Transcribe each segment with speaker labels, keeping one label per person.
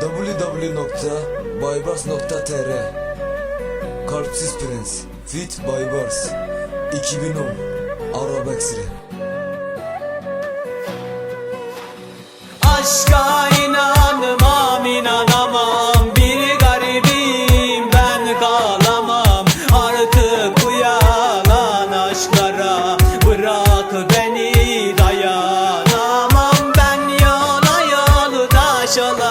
Speaker 1: www.baybars.tr Kalpsiz Prens Fit Baybars 2010 Arabeksire
Speaker 2: Aşka inanmam inanamam Bir garibim ben kalamam. Artık bu yalan aşklara Bırak beni dayanamam. Ben yola yoldaş olamam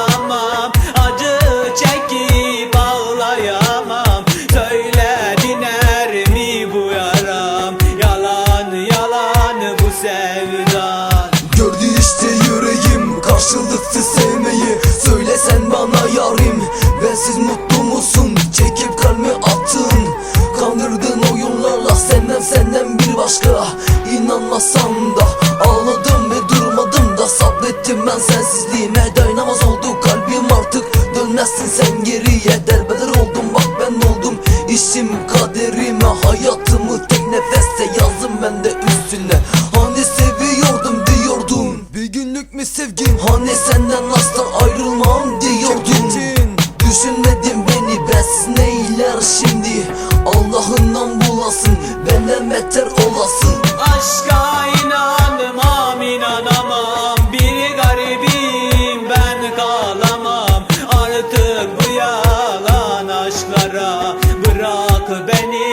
Speaker 2: sevdan
Speaker 1: Gördü işte yüreğim karşılıksız sevmeyi. Söylesen bana yarim Bensiz mutlu musun? Çekip kalbi attın. Kandırdın oyunlarla senden senden bir başka. İnanmasam da ağladım ve durmadım da Sabrettim ben sensizliğime. Dayanamaz oldu kalbim artık Dönmezsin sen geriye. Derbeder oldum bak ben oldum İşim Hani senden asla ayrılmam diyordun? Düşünmedim beni ben neyler şimdi? Allah'ından bulasın benden meter olasın. Aşka inandım inanmam inanamam Bir garibim ben kalamam. Artık bu yalan aşklara bırak
Speaker 2: beni.